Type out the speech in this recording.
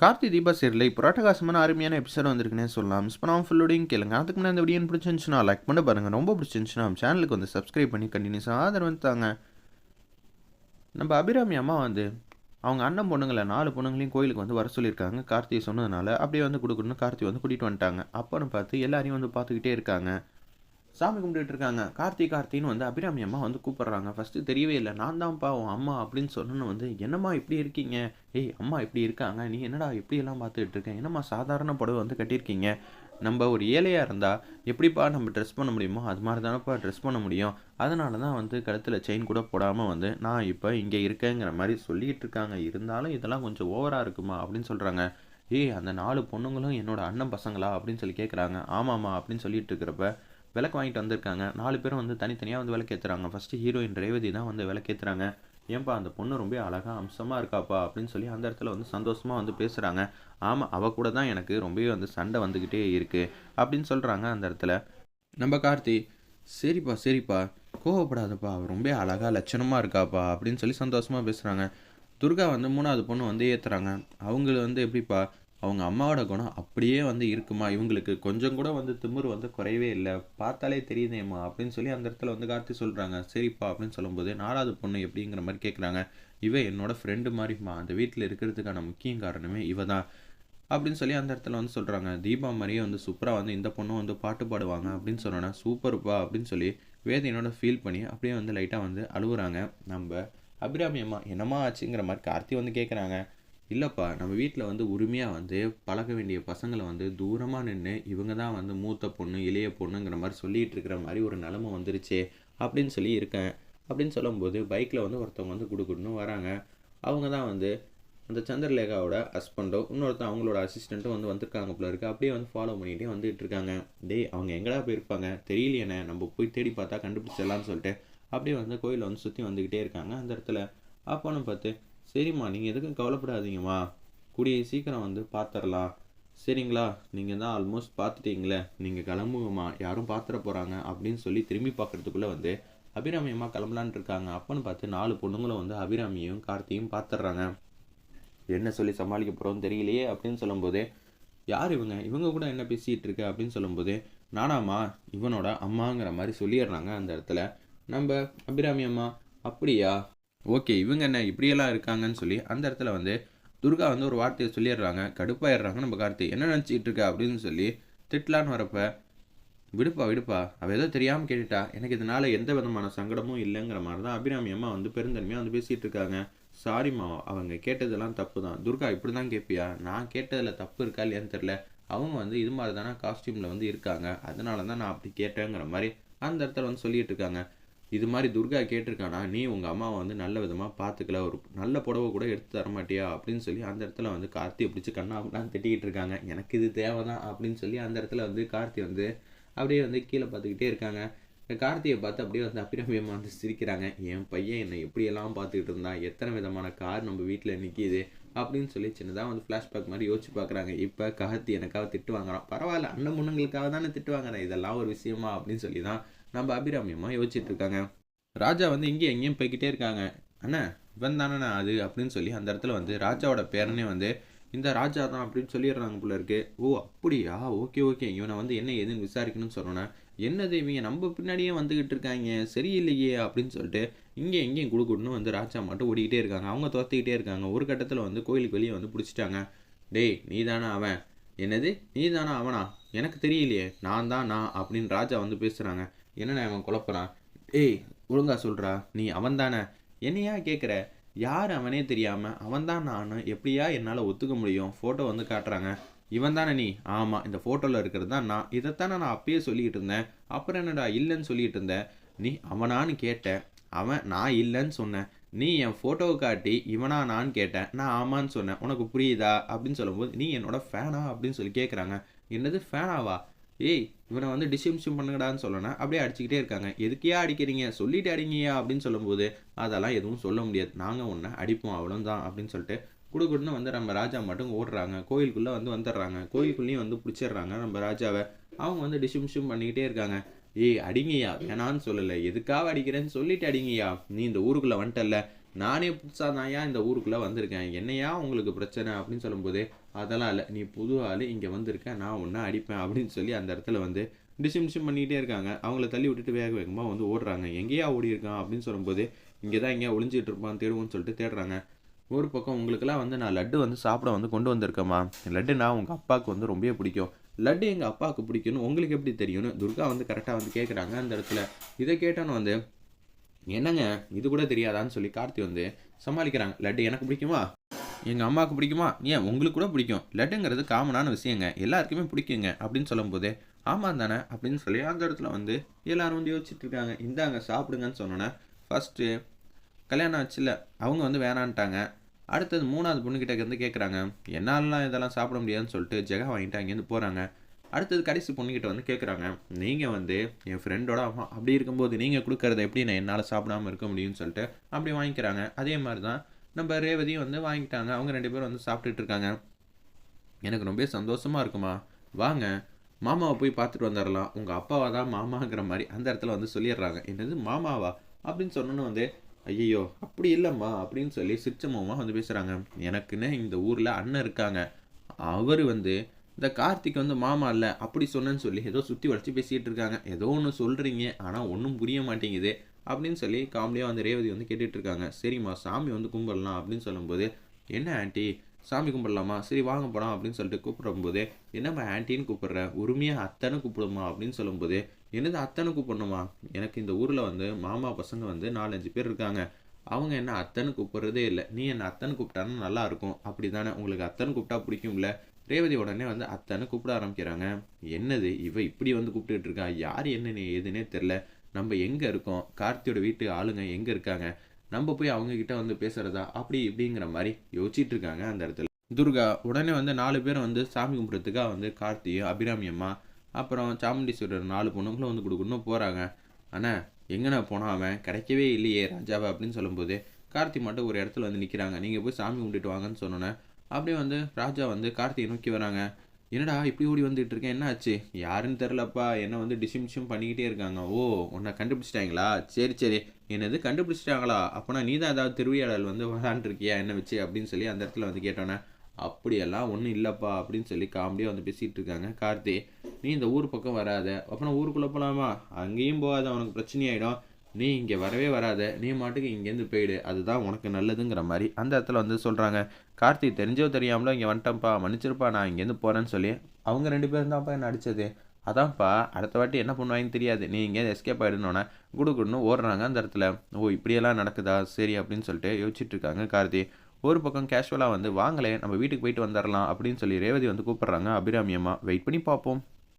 Karthi Deepa serial இப்போ ராட்டகாசமான அருமையான episode வந்திருக்குன்னே சொல்லலாம். மிஸ் பண்ணாமல் ஃபுல்லோடையும் கேளுங்க. அதுக்கு முன்னாடி இந்த வீடியோ பிடிச்சிருந்துச்சுன்னா லைக் பண்ண பாருங்கள் ரொம்ப பிடிச்சிருந்துச்சுன்னா நம்ம சேனலுக்கு வந்து சப்ஸ்கிரைப் பண்ணி கண்டினியூஸாக ஆதரவு தாங்க. நம்ம அபிராமி அம்மா வந்து அவங்க அண்ணன் பொண்ணுங்களை நாலு பொண்ணுங்களையும் கோயிலுக்கு வந்து வர சொல்லியிருக்காங்க. கார்த்தியை சொன்னதுனால அப்படியே வந்து கொடுக்கணும்னு கார்த்தி வந்து கூட்டிகிட்டு வந்துட்டாங்க. அப்போன்னு பார்த்து எல்லாரையும் வந்து பார்த்துக்கிட்டே இருக்காங்க. சாமி கும்பிட்டுட்டு இருக்காங்க. கார்த்தி கார்த்தின்னு வந்து அபிராமி அம்மா வந்து கூப்பிட்றாங்க. ஃபஸ்ட்டு தெரியவே இல்லை. நான் தான்ப்பா உன் அம்மா அப்படின்னு சொன்னோன்னு வந்து என்னம்மா இப்படி இருக்கீங்க? ஏய் அம்மா இப்படி இருக்காங்க. நீ என்னடா இப்படியெல்லாம் பார்த்துட்டு இருக்கேன் என்னம்மா சாதாரண புடவை வந்து கட்டியிருக்கீங்க? நம்ம ஒரு ஏழையாக இருந்தால் எப்படிப்பா நம்ம ட்ரெஸ் பண்ண முடியுமோ அது மாதிரி தானப்பா ட்ரெஸ் பண்ண முடியும். அதனால தான் வந்து கழுத்தில் செயின் கூட போடாமல் வந்து நான் இப்போ இங்கே இருக்கேங்கிற மாதிரி சொல்லிகிட்டு இருக்காங்க. இருந்தாலும் இதெல்லாம் கொஞ்சம் ஓவராக இருக்குமா? அப்படின்னு சொல்கிறாங்க ஏய் அந்த நாலு பொண்ணுங்களும் என்னோட அண்ணன் பசங்களா? அப்படின்னு சொல்லி கேட்குறாங்க ஆமாம்மா அப்படின்னு சொல்லிட்டு இருக்கிறப்ப விளக்கு வாங்கிட்டு வந்திருக்காங்க. நாலு பேரும் வந்து தனித்தனியாக வந்து விளக்கேற்றுறாங்க ஃபஸ்ட்டு ஹீரோயின் ரேவதி தான் வந்து விளக்கேற்றுறாங்க ஏன்பா அந்த பொண்ணு ரொம்ப அழகாக அம்சமாக இருக்காப்பா அப்படின்னு சொல்லி அந்த இடத்துல வந்து சந்தோஷமாக வந்து பேசுகிறாங்க ஆமாம் அவள் கூட தான் எனக்கு ரொம்பவே வந்து சண்டை வந்துக்கிட்டே இருக்குது அப்படின்னு சொல்கிறாங்க அந்த இடத்துல. நம்ம கார்த்தி சரிப்பா சரிப்பா. கோவப்படாதப்பா. அவள் ரொம்ப அழகாக லட்சணமாக இருக்காப்பா அப்படின்னு சொல்லி சந்தோஷமாக பேசுகிறாங்க துர்கா வந்து மூணாவது பொண்ணு வந்து ஏற்றுறாங்க அவங்கள வந்து எப்படிப்பா அவங்க அம்மாவோட குணம் அப்படியே வந்து இருக்குமா? இவங்களுக்கு கொஞ்சம் கூட வந்து திமுரு வந்து குறையவே இல்லை. பார்த்தாலே தெரியுதேம்மா அப்படின்னு சொல்லி அந்த இடத்துல வந்து கார்த்தி சொல்கிறாங்க சரிப்பா அப்படின்னு சொல்லும்போது நாலாவது பொண்ணு எப்படிங்கிற மாதிரி கேட்குறாங்க இவ என்னோட ஃப்ரெண்டு மாதிரிம்மா. அந்த வீட்டில் இருக்கிறதுக்கான முக்கிய காரணமே இவ தான் அப்படின்னு சொல்லி அந்த இடத்துல வந்து சொல்கிறாங்க தீபா மாதிரியே வந்து சூப்பராக வந்து இந்த பொண்ணும் வந்து பாட்டு பாடுவாங்க அப்படின்னு சொன்னோன்னா சூப்பர்ப்பா அப்படின்னு சொல்லி வேதையனோட ஃபீல் பண்ணி அப்படியே வந்து லைட்டாக வந்து அழுகுறாங்க நம்ம அபிராமி அம்மா என்னம்மா ஆச்சுங்கிற மாதிரி கார்த்தி வந்து கேட்குறாங்க இல்லைப்பா நம்ம வீட்டில் வந்து உரிமையாக வந்து பழக வேண்டிய பசங்களை வந்து தூரமாக நின்று இவங்க தான் வந்து மூத்த பொண்ணு இளைய பொண்ணுங்கிற மாதிரி சொல்லிகிட்டு இருக்கிற மாதிரி ஒரு நிலமை வந்துருச்சு அப்படின்னு சொல்லி இருக்கேன். அப்படின்னு சொல்லும்போது பைக்கில் வந்து ஒருத்தவங்க வந்து கொடுக்கணுன்னு வராங்க. அவங்க தான் வந்து அந்த சந்திரலேகாவோட ஹஸ்பண்டோ இன்னொருத்தன் அவங்களோட அசிஸ்டண்ட்டும் வந்து வந்திருக்காங்க போல இருக்குது அப்படியே வந்து ஃபாலோ பண்ணிகிட்டே வந்துட்டு இருக்காங்க. டேய் அவங்க எங்கடா போயிருப்பாங்க? தெரியலையேண்ணே நம்ம போய் தேடி பார்த்தா கண்டுபிடிச்சிடலாம்னு சொல்லிட்டு அப்படியே வந்து கோயிலை வந்து சுற்றி வந்துக்கிட்டே இருக்காங்க அந்த இடத்துல. அப்போன்னு பார்த்து சரிம்மா நீங்கள் எதுக்கும் கவலைப்படாதீங்கம்மா. கூடிய சீக்கிரம் வந்து பார்த்துடலாம் சரிங்களா? நீங்கள் தான் ஆல்மோஸ்ட் பார்த்துட்டீங்களே நீங்கள் கிளம்புங்கம்மா. யாரும் பார்த்துட போகிறாங்க அப்படின்னு சொல்லி திரும்பி பார்க்குறதுக்குள்ளே வந்து அபிராமி அம்மா கிளம்பலான் இருக்காங்க. அப்போன்னு பார்த்து நாலு பொண்ணுங்களும் வந்து அபிராமியும் கார்த்தியும் பார்த்துட்றாங்க என்ன சொல்லி சமாளிக்க போகிறோம் தெரியலையே அப்படின்னு சொல்லும்போது யார் இவங்க? இவங்க கூட என்ன பேசிகிட்டு இருக்கு? அப்படின்னு சொல்லும்போது நானாம்மா இவனோட அம்மாங்கிற மாதிரி சொல்லிடுறாங்க அந்த இடத்துல. நம்ம அபிராமி அம்மா அப்படியா? ஓகே இவங்க என்ன இப்படியெல்லாம் இருக்காங்கன்னு சொல்லி அந்த இடத்துல வந்து துர்கா வந்து ஒரு வார்த்தையை சொல்லிடுறாங்க கடுப்பாயிடுறாங்க நம்ம கார்த்தி. என்ன நினச்சிட்டு இருக்க? அப்படின்னு சொல்லி திட்டலான்னு வரப்ப விடுப்பா விடுப்பா. அவள் ஏதோ தெரியாமல் கேட்டுட்டா. எனக்கு இதனால் எந்த விதமான சங்கடமும் இல்லைங்கிற மாதிரி தான் அபிராமி அம்மா வந்து பெருந்தன்மையாக வந்து பேசிகிட்டு இருக்காங்க. சாரிம்மா அவங்க கேட்டதெல்லாம் தப்பு தான் துர்கா இப்படி தான் கேட்பியா நான் கேட்டதில் தப்பு இருக்கா இல்லையான்னு தெரில அவங்க வந்து இது மாதிரி தானே காஸ்டியூமில் வந்து இருக்காங்க. அதனால தான் நான் அப்படி கேட்டேங்கிற மாதிரி அந்த இடத்துல வந்து சொல்லிகிட்டு இருக்காங்க. இது மாதிரி துர்கா கேட்டிருக்கானா? நீ உங்கள் அம்மாவை வந்து நல்ல விதமாக பார்த்துக்கல ஒரு நல்ல புடவை கூட எடுத்து தர மாட்டியா? அப்படின்னு சொல்லி அந்த இடத்துல வந்து கார்த்தியை பிடிச்சி கண்ணா அப்படின்னு திட்டிக்கிட்டு இருக்காங்க. எனக்கு இது தேவை தான் அப்படின்னு சொல்லி அந்த இடத்துல வந்து கார்த்தி வந்து அப்படியே வந்து கீழே பார்த்துக்கிட்டே இருக்காங்க. கார்த்தியை பார்த்து அப்படியே வந்து அபிரமியமாக வந்து சிரிக்கிறாங்க. என் பையன் என்னை எப்படியெல்லாம் பார்த்துக்கிட்டு இருந்தான்? எத்தனை விதமான கார் நம்ம வீட்டில் நிற்கிது அப்படின்னு சொல்லி சின்னதாக வந்து ஃப்ளாஷ்பேக் மாதிரி யோசிச்சு பார்க்குறாங்க. இப்போ கார்த்தி எனக்காக திட்டு வாங்குறான். பரவாயில்ல அண்ணன் முன்னங்களுக்காக தானே திட்டு வாங்குறேன்? இதெல்லாம் ஒரு விஷயமா அப்படின்னு சொல்லி தான் நம்ம அபிராமியமாக யோசிச்சுட்டு இருக்காங்க. ராஜா வந்து இங்கேயும் எங்கேயும் போய்கிட்டே இருக்காங்க. அண்ணா இவன் தானே அது அப்படின்னு சொல்லி அந்த இடத்துல வந்து ராஜாவோட பேரனே வந்து இந்த ராஜா தான் அப்படின்னு சொல்லிடுறாங்க போல இருக்கு. ஓ அப்படியா? Okay okay. இவனை வந்து என்ன ஏதுன்னு விசாரிக்கணும்னு சொன்னோன்னா என்னது இவங்க நம்ம பின்னாடியே வந்துக்கிட்டு இருக்காங்க? சரியில்லையே அப்படின்னு சொல்லிட்டு இங்கே எங்கேயும் கொடுக்கணும்னு வந்து ராஜா மட்டும் ஓடிக்கிட்டே இருக்காங்க. அவங்க துரத்திக்கிட்டே இருக்காங்க. ஒரு கட்டத்தில் வந்து கோயிலுக்கு வெளியே வந்து பிடிச்சிட்டாங்க. டேய் நீ தானே அவன்? என்னது? நீ தானே அவனா? எனக்கு தெரியலையே. நான் தான் நான் அப்படின்னு ராஜா வந்து பேசுகிறாங்க என்னண்ணே அவன் குழப்பறான்? ஏய் ஒழுங்கா சொல்கிறா நீ அவன் தானே என்னையா கேட்குற யார் அவனே தெரியாமல் அவன் தான் நான் எப்படியா என்னால் ஒத்துக்க முடியும்? ஃபோட்டோ வந்து காட்டுறாங்க. இவன் தானே நீ? ஆமாம் இந்த ஃபோட்டோவில் இருக்கிறது தான் நான். இதைத்தானே நான் அப்பயே சொல்லிக்கிட்டு இருந்தேன். அப்புறம் என்னடா இல்லைன்னு சொல்லிட்டு இருந்தேன் நீ அவனான்னு கேட்டேன். அவன் நான் இல்லைன்னு சொன்னேன். நீ என் ஃபோட்டோவை காட்டி இவனா நான் கேட்டேன். நான் ஆமான்னு சொன்னேன். உனக்கு புரியுதா? அப்படின்னு சொல்லும்போது நீ என்னோட ஃபேனா அப்படின்னு சொல்லி கேட்குறாங்க என்னது ஃபேனாவா ஏய் இவனை வந்து டிஸ்மிஷன் பண்ணுங்கடான்னு சொல்லணும் அப்படியே அடிச்சுக்கிட்டே இருக்காங்க. எதுக்கையா அடிக்கிறீங்க? சொல்லிட்டு அடிங்கயா அப்படின்னு சொல்லும்போது அதெல்லாம் எதுவும் சொல்ல முடியாது. நாங்கள் ஒன்று அடிப்போம் அவ்வளோதான் அப்படின்னு சொல்லிட்டு குடுக்குடுன்னு வந்து நம்ம ராஜா மட்டும் ஓடுறாங்க. கோயிலுக்குள்ளே வந்து வந்துடுறாங்க. கோயிலுக்குள்ளேயும் வந்து பிடிச்சிடுறாங்க நம்ம ராஜாவை. அவங்க வந்து டிஸ்மிஷன் பண்ணிக்கிட்டே இருக்காங்க. ஏய் அடிங்கய்யா வேணான்னு சொல்லலை. எதுக்காக அடிக்கிறேன்னு சொல்லிட்டு அடிங்கய்யா. நீ இந்த ஊருக்குள்ளே வந்துட்டல நானே புதுசாக தான் ஏன் இந்த ஊருக்குள்ளே வந்திருக்கேன். என்னையா உங்களுக்கு பிரச்சனை? அப்படின்னு சொல்லும்போது அதெல்லாம் இல்லை நீ புது ஆள் இங்கே வந்திருக்க நான் ஒன்றா அடிப்பேன் அப்படின்னு சொல்லி அந்த இடத்துல வந்து டிசிம் டிசிம் பண்ணிகிட்டே இருக்காங்க. அவங்கள தள்ளி விட்டுட்டு வேக வேகமாக வந்து ஓடுறாங்க. எங்கேயா ஓடி இருக்கான் அப்படின்னு சொல்லும்போது இங்கே தான் எங்கேயா ஒளிஞ்சிட்டு இருப்பான் தேடுவோம்னு சொல்லிட்டு தேடுறாங்க. ஒரு பக்கம் உங்களுக்கெல்லாம் வந்து நான் லட்டு வந்து சாப்பிட வந்து கொண்டு வந்திருக்கேம்மா. லட்டு நான் உங்கள் அப்பாவுக்கு வந்து ரொம்பவே பிடிக்கும். லட்டு எங்கள் அப்பாவுக்கு பிடிக்கும்னு உங்களுக்கு எப்படி தெரியும்னு துர்கா வந்து கரெக்டாக வந்து கேட்குறாங்க அந்த இடத்துல. இதை கேட்டோன்னு வந்து என்னங்க? இது கூட தெரியாதான்னு சொல்லி கார்த்தி வந்து சமாளிக்கிறாங்க. லட்டு எனக்கு பிடிக்குமா? எங்கள் அம்மாவுக்கு பிடிக்குமா? ஏன் உங்களுக்கு கூட பிடிக்கும். லட்டுங்கிறது காமனான விஷயங்க. எல்லாருக்குமே பிடிக்குங்க அப்படின்னு சொல்லும்போது ஆமாம் தானே அப்படின்னு சொல்லி அந்த இடத்துல வந்து எல்லோரும் வந்து யோசிச்சுட்டு இருக்காங்க. இந்தாங்க சாப்பிடுங்கன்னு சொன்னோன்னே ஃபஸ்ட்டு கல்யாணம் ஆச்சுல அவங்க வந்து வேணான்ட்டாங்க. அடுத்தது மூணாவது பொண்ணுக்கிட்ட வந்து கேட்குறாங்க என்னாலலாம் இதெல்லாம் சாப்பிட முடியாதுன்னு சொல்லிட்டு ஜெகா வாங்கிட்டு அங்கேருந்து போகிறாங்க அடுத்தது கடைசி பொண்ணுக்கிட்ட வந்து கேட்குறாங்க நீங்கள் வந்து என் ஃப்ரெண்டோட அப்படி இருக்கும்போது நீங்கள் கொடுக்குறத எப்படி நான் என்னால் சாப்பிடாம இருக்க முடியும்னு சொல்லிட்டு அப்படி வாங்கிக்கிறாங்க. அதே மாதிரி தான் நம்ம ரேவதியும் வந்து வாங்கிட்டாங்க. அவங்க ரெண்டு பேரும் வந்து சாப்பிட்டுட்டு இருக்காங்க. எனக்கு ரொம்ப சந்தோஷமாக இருக்குமா? வாங்க மாமாவை போய் பார்த்துட்டு வந்துடலாம் உங்கள் அப்பாவா தான் மாமாங்கிற மாதிரி அந்த இடத்துல வந்து சொல்லிடுறாங்க. என்னது மாமாவா? அப்படின்னு சொன்னோன்னு வந்து ஐயோ அப்படி இல்லைம்மா அப்படின்னு சொல்லி சிரிச்சமாமா வந்து பேசுகிறாங்க எனக்குன்னு இந்த ஊரில் அண்ணன் இருக்காங்க. அவர் வந்து இந்த கார்த்திக் வந்து மாமா இல்லை அப்படி சொன்னேன்னு சொல்லி ஏதோ சுற்றி வளைச்சி பேசிகிட்டு இருக்காங்க. ஏதோ ஒன்று சொல்கிறீங்க ஆனால் ஒன்றும் புரிய மாட்டேங்குது. அப்படின்னு சொல்லி காமெடியாக வந்து ரேவதி வந்து கேட்டுட்டு இருக்காங்க சரிம்மா சாமி வந்து கும்பிடலாம் அப்படின்னு சொல்லும்போது என்ன ஆண்டி சாமி கும்பிடலாமா? சரி வாங்க போலாம் அப்படின்னு சொல்லிட்டு கூப்பிடும்போது என்னம்மா ஆன்ட்டின்னு கூப்பிட்ற? உரிமையாக அத்தனை கூப்பிடுமா? அப்படின்னு சொல்லும்போது என்னது அத்தனை கூப்பிடணுமா? எனக்கு இந்த ஊரில் வந்து மாமா பசங்க வந்து நாலஞ்சு பேர் இருக்காங்க. அவங்க என்ன அத்தனை கூப்பிட்றதே இல்லை. நீ என்ன அத்தனை கூப்பிட்டானா நல்லா இருக்கும். அப்படி தானே உங்களுக்கு அத்தனை கூப்பிட்டா பிடிக்கும்ல? ரேவதி உடனே வந்து அத்தனை கூப்பிட ஆரம்பிக்கிறாங்க. என்னது? இவ இப்படி வந்து கூப்பிட்டுட்டு இருக்கா? யார் என்னன்னு ஏதுன்னே தெரில நம்ம எங்கே இருக்கோம்? கார்த்தியோட வீட்டு ஆளுங்க எங்கே இருக்காங்க? நம்ம போய் அவங்கக்கிட்ட வந்து பேசுகிறதா அப்படி இப்படிங்கிற மாதிரி யோசிச்சுட்டு இருக்காங்க அந்த இடத்துல. துர்கா உடனே வந்து நாலு பேர் வந்து சாமி கும்பிட்றதுக்காக வந்து கார்த்தியும் அபிராமி அம்மா அப்புறம் சாமுண்டீஸ்வரர் நாலு பொண்ணுங்களும் வந்து கொடுக்கணும் போகிறாங்க ஆனால் எங்கண்ணா போனால் அவன்? கிடைக்கவே இல்லையே ராஜாவை அப்படின்னு சொல்லும்போது கார்த்தி மட்டும் ஒரு இடத்துல வந்து நிற்கிறாங்க நீங்கள் போய் சாமி கும்பிட்டுட்டு வாங்கன்னு சொன்னோன்னே அப்படியே வந்து ராஜா வந்து கார்த்தியை நோக்கி வராங்க. என்னடா இப்படி ஓடி வந்துட்டு இருக்கேன் என்ன ஆச்சு? யாருன்னு தெரிலப்பா என்ன வந்து டிசிமிஷம் பண்ணிக்கிட்டே இருக்காங்க. ஓ உன்னை கண்டுபிடிச்சிட்டாங்களா? சரி சரி. என்னது கண்டுபிடிச்சிட்டாங்களா? அப்போனா நீ தான் ஏதாவது திருவிழாடல் வந்து விளாண்டுருக்கியா என்ன வச்சு அப்படின்னு சொல்லி அந்த இடத்துல வந்து கேட்டோன்னே அப்படியெல்லாம் ஒன்றும் இல்லைப்பா அப்படின்னு சொல்லி காமெடியாக வந்து பேசிகிட்டு இருக்காங்க கார்த்தி. நீ இந்த ஊர் பக்கம் வராத. அப்போனா ஊருக்குள்ளே போகலாமா அங்கேயும் போகாத. அவனுக்கு பிரச்சனையாயிடும். நீ இங்கே வரவே வராத நீ மாட்டுக்கு இங்கேருந்து போயிடு அதுதான் உனக்கு நல்லதுங்கிற மாதிரி. அந்த இடத்துல வந்து சொல்கிறாங்க கார்த்தி தெரிஞ்சோ தெரியாமலோ இங்கே வந்துட்டேன்ப்பா மன்னிச்சிருப்பா நான் இங்கேருந்து போகிறேன்னு சொல்லி அவங்க ரெண்டு பேரும் தான்ப்பா என்ன அடித்தது அதான்ப்பா அடுத்த வாட்டி என்ன பண்ணுவாங்கன்னு தெரியாது நீ இங்கே எஸ்கேப் ஆகிடணுன்னே குடு குடுன்னு ஓடுறாங்க அந்த இடத்துல. ஓ இப்படியெல்லாம் நடக்குதா? சரி அப்படின்னு சொல்லிட்டு யோசிச்சுட்டு இருக்காங்க கார்த்தி. ஒரு பக்கம் கேஷுவலாக வந்து வாங்களே நம்ம வீட்டுக்கு போயிட்டு வந்துடலாம் அப்படின்னு சொல்லி ரேவதி வந்து கூப்பிட்றாங்க அபிராமியம்மா வெயிட் பண்ணி பார்ப்போம்.